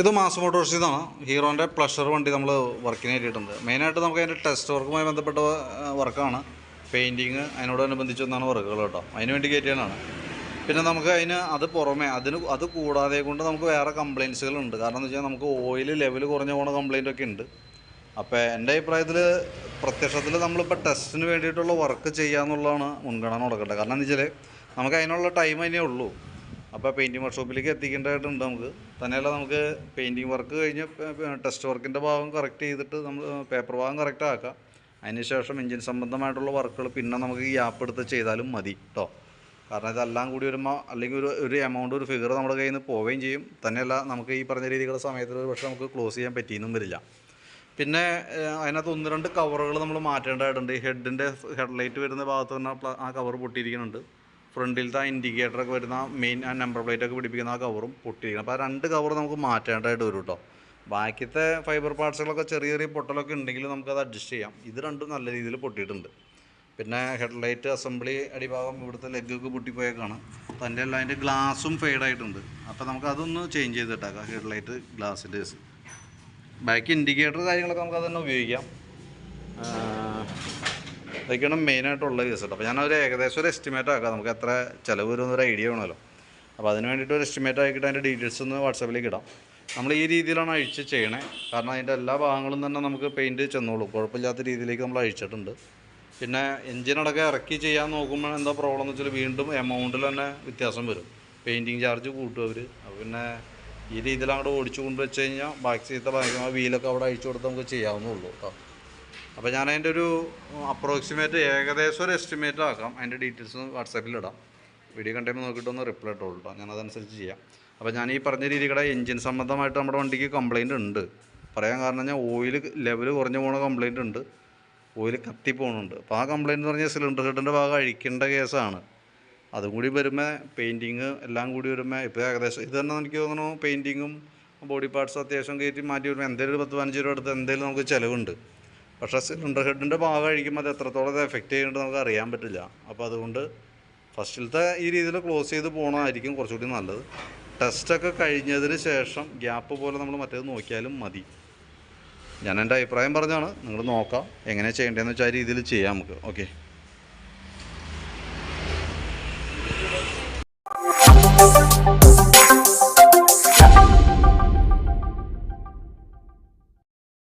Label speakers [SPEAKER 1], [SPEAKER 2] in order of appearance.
[SPEAKER 1] ഇത് മാസ് മോട്ടോഴ്സിൽ നിന്നാണ് ഹീറോന്റെ പ്ലഷർ വണ്ടി നമ്മൾ വർക്കിന് കയറ്റിയിട്ടുണ്ട് മെയിനായിട്ട് നമുക്ക് അതിന്റെ ടെസ്റ്റ് വർക്കുമായി ബന്ധപ്പെട്ട വർക്കാണ് പെയിന്റിങ് അതിനോടനുബന്ധിച്ച് ഒന്നാണ് വർക്കുകൾ കേട്ടോ. അതിന് വേണ്ടി കയറ്റിയതാണ്. പിന്നെ നമുക്ക് അതിന് അത് പുറമെ അതിന് അത് കൂടാതെ കൊണ്ട് നമുക്ക് വേറെ കംപ്ലയിൻസുകളുണ്ട് കാരണം എന്ന് വെച്ചാൽ നമുക്ക് ഓയിൽ ലെവൽ കുറഞ്ഞു പോകുന്ന കംപ്ലയിന്റ് ഒക്കെ ഉണ്ട്. അപ്പോൾ എന്റെ അഭിപ്രായത്തിൽ പ്രത്യക്ഷത്തിൽ നമ്മളിപ്പോൾ ടെസ്റ്റിന് വേണ്ടിയിട്ടുള്ള വർക്ക് ചെയ്യാമെന്നുള്ളതാണ് മുൻഗണന കൊടുക്കേണ്ടത്. കാരണം എന്ന് വെച്ചാൽ നമുക്ക് അതിനുള്ള ടൈം അതിനേ ഉള്ളൂ. അപ്പോൾ പെയിന്റിങ് വർക്ക്ഷോപ്പിലേക്ക് എത്തിക്കേണ്ടതായിട്ടുണ്ട് നമുക്ക്. തന്നെയല്ല നമുക്ക് പെയിന്റിങ് വർക്ക് കഴിഞ്ഞ് ടെസ്റ്റ് വർക്കിന്റെ ഭാഗം കറക്റ്റ് ചെയ്തിട്ട് നമ്മൾ പേപ്പർ ഭാഗം കറക്റ്റ് ആക്കാം. അതിനുശേഷം എഞ്ചിൻ സംബന്ധമായിട്ടുള്ള വർക്കുകൾ പിന്നെ നമുക്ക് ഈ ആപ്പ് എടുത്ത് ചെയ്താലും മതി കേട്ടോ കാരണം ഇതെല്ലാം കൂടി വരുമ്പോൾ അല്ലെങ്കിൽ ഒരു ഒരു എമൗണ്ട് ഒരു ഫിഗർ നമ്മുടെ കയ്യിൽ നിന്ന് പോവുകയും ചെയ്യും. തന്നെയല്ല നമുക്ക് ഈ പറഞ്ഞ രീതികളുടെ സമയത്തിൽ പക്ഷേ നമുക്ക് ക്ലോസ് ചെയ്യാൻ പറ്റിയെന്നും വരില്ല. പിന്നെ അതിനകത്ത് ഒന്ന് രണ്ട് കവറുകൾ നമ്മൾ മാറ്റേണ്ടതായിട്ടുണ്ട്. ഹെഡിന്റെ ഹെഡ്ലൈറ്റ് വരുന്ന ഭാഗത്ത് തന്നെ ആ കവർ പൊട്ടിയിരിക്കുന്നുണ്ട്. ഫ്രണ്ടിലത്തെ ഇൻഡിക്കേറ്ററൊക്കെ വരുന്ന മെയിൻ ആ നമ്പർ പ്ലേറ്റ് ഒക്കെ പിടിപ്പിക്കുന്ന ആ കവറും പൊട്ടിയിരിക്കണം അപ്പോൾ ആ രണ്ട് കവർ നമുക്ക് മാറ്റേണ്ടതായിട്ട് വരും കേട്ടോ ബാക്കിയത്തെ ഫൈബർ പാർട്സുകളൊക്കെ ചെറിയ ചെറിയ പൊട്ടലൊക്കെ ഉണ്ടെങ്കിൽ നമുക്കത് അഡ്ജസ്റ്റ് ചെയ്യാം. ഇത് രണ്ടും നല്ല രീതിയിൽ പൊട്ടിയിട്ടുണ്ട്. പിന്നെ ഹെഡ് ലൈറ്റ് അസംബ്ലി അടിഭാഗം ഇവിടുത്തെ ലെഗൊക്കെ പൊട്ടിപ്പോയേക്കാണ്. തന്റെ എല്ലാം അതിന്റെ ഗ്ലാസും ഫെയ്ഡായിട്ടുണ്ട് അപ്പോൾ നമുക്ക് അതൊന്ന് ചേഞ്ച് ചെയ്തിട്ടേക്കാം ഹെഡ്ലൈറ്റ് ഗ്ലാസിന്റെ ബാക്കി ഇൻഡിക്കേറ്റർ കാര്യങ്ങളൊക്കെ നമുക്ക് അത് തന്നെ ഉപയോഗിക്കാം. ഇതൊക്കെയാണ് മെയിനായിട്ടുള്ള കേസ് കേട്ടോ അപ്പോൾ ഞാനൊരു ഏകദേശം ഒരു എസ്റ്റിമേറ്റ് ആക്കാം. നമുക്ക് എത്ര ചിലവ് വരുമെന്നൊരു ഐഡിയ വേണമല്ലോ. അപ്പോൾ അതിന് വേണ്ടിയിട്ട് ഒരു എസ്റ്റിമേറ്റ് ആക്കിയിട്ട് അതിന്റെ ഡീറ്റെയിൽസ് ഒന്ന് വാട്സാപ്പിലേക്ക് ഇടാം. നമ്മൾ ഈ രീതിയിലാണ് അഴിച്ച് ചെയ്യണേ. കാരണം അതിന്റെ എല്ലാ ഭാഗങ്ങളും തന്നെ നമുക്ക് പെയിന്റ് ചെന്നോളൂ. കുഴപ്പമില്ലാത്ത രീതിയിലേക്ക് നമ്മൾ അഴിച്ചിട്ടുണ്ട്. പിന്നെ എഞ്ചിനടക്കം ഇറക്കി ചെയ്യാൻ നോക്കുമ്പോൾ എന്താ പ്രോബ്ലം എന്ന് വെച്ചാൽ വീണ്ടും എമൗണ്ടിൽ തന്നെ വ്യത്യാസം വരും. പെയിന്റിങ് ചാർജ് കൂട്ടും അവർ അപ്പോൾ പിന്നെ ഈ രീതിയിൽ അങ്ങോട്ട് ഓടിച്ചു കൊണ്ട് വെച്ച് കഴിഞ്ഞാൽ ബാക്ക് സീത്തെ ബാക്കി വീലൊക്കെ അവിടെ അഴിച്ചു കൊടുത്ത് നമുക്ക് ചെയ്യാവുന്നുള്ളൂ കേട്ടോ അപ്പോൾ ഞാൻ അതിന്റെ ഒരു അപ്രോക്സിമേറ്റ് ഏകദേശം ഒരു എസ്റ്റിമേറ്റ് ആക്കാം. അതിന്റെ ഡീറ്റെയിൽസ് വാട്സാപ്പിൽ ഇടാം. വീഡിയോ കണ്ടെയ്മോ നോക്കിയിട്ട് ഒന്ന് റിപ്ലൈ ഇട്ടോളൂ കേട്ടോ. ഞാൻ അതനുസരിച്ച് ചെയ്യാം. അപ്പോൾ ഞാൻ ഈ പറഞ്ഞ രീതിയുടെ എഞ്ചിൻ സംബന്ധമായിട്ട് നമ്മുടെ വണ്ടിക്ക് കംപ്ലൈന്റ് ഉണ്ട്. പറയാൻ കാരണം ഞാൻ ഓയിൽ ലെവൽ കുറഞ്ഞു പോകുന്ന കംപ്ലൈന്റ് ഉണ്ട്. ഓയിൽ കത്തി അപ്പോൾ ആ കംപ്ലൈന്റ് എന്ന് പറഞ്ഞാൽ സിലിണ്ടർ ഹെഡിന്റെ ഭാഗം അഴിക്കേണ്ട കേസാണ് അതും കൂടി വരുമ്പോൾ പെയിന്റിങ് എല്ലാം കൂടി വരുമ്പോൾ ഇപ്പോൾ ഏകദേശം ഇത് തന്നെ എനിക്ക് തോന്നുന്നു പെയിന്റിങ്ങും ബോഡി പാർട്സ് അത്യാവശ്യം കയറ്റി മാറ്റി വരുമ്പോൾ എന്തെങ്കിലും ഒരു പത്ത് പതിനഞ്ച് രൂപ എടുത്ത് എന്തെങ്കിലും നമുക്ക് ചിലവുണ്ട്. പക്ഷേ സിലിണ്ടർ ഹെഡിന്റെ ഭാഗം അത് എത്രത്തോളം അത് എഫക്റ്റ് ചെയ്യുന്നുണ്ട് നമുക്ക് അറിയാൻ പറ്റില്ല. അപ്പോൾ അതുകൊണ്ട് ഫസ്റ്റിലത്തെ ഈ രീതിയിൽ ക്ലോസ് ചെയ്ത് പോകണമായിരിക്കും കുറച്ചുകൂടി നല്ലത്. ടെസ്റ്റൊക്കെ കഴിഞ്ഞതിന് ശേഷം ഗ്യാപ്പ് പോലെ നമ്മൾ മറ്റേത് നോക്കിയാലും മതി. ഞാൻ എന്റെ അഭിപ്രായം പറഞ്ഞാണ് നിങ്ങൾ നോക്കാം. എങ്ങനെ ചെയ്യേണ്ടതെന്ന് വെച്ചാൽ ആ രീതിയിൽ ചെയ്യാം നമുക്ക്. ഓക്കെ